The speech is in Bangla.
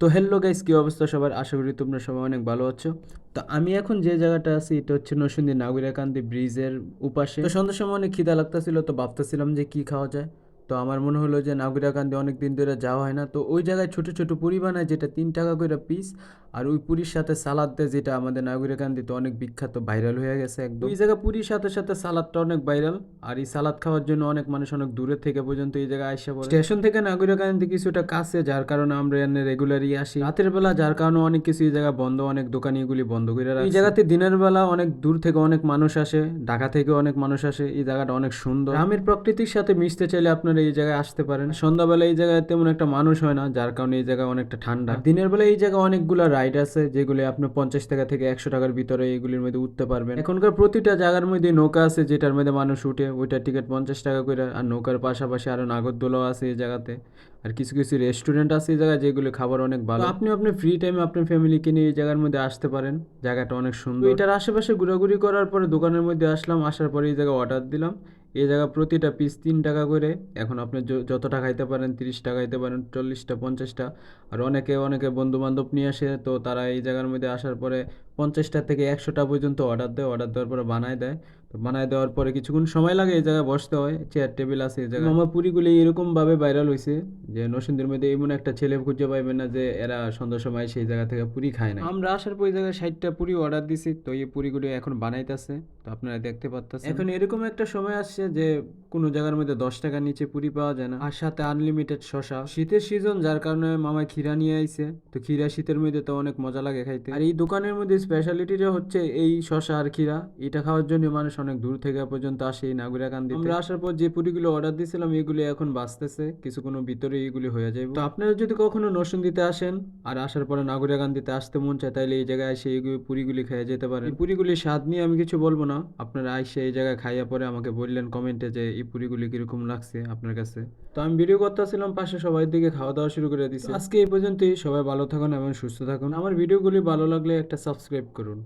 তো হ্যালো গাইস কি অবস্থা সবার? আশা করি তোমরা সবাই অনেক ভালো আছো। তো আমি এখন যে জায়গাটা আছি, এটা হচ্ছে নরসিংদী নাগরিকান্দি ব্রিজের উপাশে। তো সন্ধ্যার সময় অনেক খিদা লাগতেছিল, তো ভাবতেছিলাম যে কি খাওয়া যায়। তো আমার মনে হলো যে নাগুরাকান্দি অনেক দিন ধরে যাওয়া হয় না। তো ওই জায়গায় ছোট ছোট পুরি বানায় যেটা তিন টাকা করে পিস আর ওই পুরীর সাথে সালাদ দেয় যেটা আমাদের নাগুরাকান্দিতে অনেক বিখ্যাত ভাইরাল হয়ে গেছে একদম। এই জায়গা পুরীর সাথে সাথে সালাদটা অনেক ভাইরাল আর এই সালাদ খাওয়ার জন্য অনেক মানুষ অনেক দূরে থেকে পর্যন্ত এই জায়গায় আসে পড়ে। স্টেশন থেকে নাগরিকান্দি কিছুটা কাছে যার কারণে আমরা এখানে রেগুলারই আসি। রাতের বেলা যার কারণে অনেক কিছু এই জায়গা বন্ধ অনেক দোকান এগুলি বন্ধ করে রাখে। এই জায়গাতে দিনের বেলা অনেক দূর থেকে অনেক মানুষ আসে ঢাকা থেকে অনেক মানুষ আসে এই জায়গাটা অনেক সুন্দর। গ্রামের প্রকৃতির সাথে মিশতে চাইলে আপনারা এই জায়গায় আসতে পারেন। সন্ধ্যাবেলা এই জায়গায় তেমন একটা মানুষ হয় না, যার কারণে এই জায়গায় অনেকটা ঠান্ডা। দিনের বেলা এই জায়গায় অনেকগুলো রাইড আছে, যেগুলি আপনি পঞ্চাশ টাকা থেকে একশো টাকার ভিতরে এগুলির মধ্যে উঠতে পারবেন। এখনকার প্রতিটা জায়গার মধ্যে নৌকা আছে, যেটার মধ্যে মানুষ উঠে, ওইটার টিকিট পঞ্চাশ টাকা করে, আর নৌকার পাশাপাশি আরও নাগরদোলাও আছে এই জায়গাতে। আর কিছু কিছু রেস্টুরেন্ট আছে এই জায়গায়, যেগুলো খাবার অনেক ভালো। আপনি আপনি ফ্রি টাইমে আপনার ফ্যামিলিকে নিয়ে এই জায়গার মধ্যে আসতে পারেন, জায়গাটা অনেক সুন্দর। এটার আশেপাশে ঘোরাঘুরি করার পরে দোকানের মধ্যে আসলাম, আসার পরে এই জায়গায় অর্ডার দিলাম। এই জায়গা প্রতিটা পিস তিন টাকা করে। এখন আপনি য- টাকা খাইতে পারেন, তিরিশ টাকা খাইতে পারেন, চল্লিশটা, পঞ্চাশটা। আর অনেকে অনেকে বন্ধুবান্ধব নিয়ে আসে, তো তারা এই জায়গার মধ্যে আসার পরে পঞ্চাশটা থেকে একশোটা পর্যন্ত অর্ডার দেয়। অর্ডার দেওয়ার পরে বানায় দেয়। তো বানায় দেওয়ার পরে কিছুক্ষণ সময় লাগে এই জায়গায় বসতে হয় চেয়ার টেবিল আছে এই জায়গায়। আমার পুরিগুলি এরকম ভাবে ভাইরাল হয়েছে যে নরসিংদীর মধ্যে এমন একটা ছেলে খুঁজে পাইবেন না যে এরা সন্ধ্যার সময় সেই জায়গা থেকে পুরি খায় না আমরা আসার পর এই জায়গায় ষাটটা পুরি অর্ডার দিছি তো এই পুরিগুলি এখন বানাইতেছে তো আপনারা দেখতে পাচ্ছেন এখন এরকম একটা সময় আসছে যে কোনো জায়গার মধ্যে দশ টাকার নিচে পুরি পাওয়া যায় না। আর সাথে আনলিমিটেড শশা। শীতের সিজন যার কারণে মামা ক্ষীরা নিয়ে আইছে তো ক্ষীরা শীতের মধ্যে তো অনেক মজা লাগে খাইতে। আর এই দোকানের মধ্যে স্পেশালিটিটা হচ্ছে এই শশা আর ক্ষীরা এটা খাওয়ার জন্য মানুষ অনেক দূর থেকে পর্যন্ত আসে এই নাগুরাকান্দি আমরা আসার পর যে পুরিগুলো অর্ডার দিয়েছিলাম এগুলি এখন বাঁচতেছে কিছুক্ষণ ভিতরে এইগুলি হয়ে যাবে তো আপনারা যদি কখনো নরসিংদীতে আসেন আর আসার পরে নাগুরাকান্দিতে আসতে মন চায় তাহলে এই জায়গায় এসে এইগুলি পুরিগুলি খেয়ে যেতে পারেন। এই পুরিগুলি স্বাদ নিয়ে আমি কিছু বলব না। আপনারা আইসে এই জায়গায় খাইয়া পরে আমাকে বললেন কমেন্টে যে এই পুরিগুলি কীরকম লাগছে আপনার কাছে। তো আমি ভিডিও করতেছিলাম পাশে সবাই দিকে খাওয়া দাওয়া শুরু করে দিচ্ছি আজকে এই পর্যন্তই সবাই ভালো থাকুন এবং সুস্থ থাকুন। আমার ভিডিওগুলি ভালো লাগলে একটা সাবস্ক্রাইব করুন।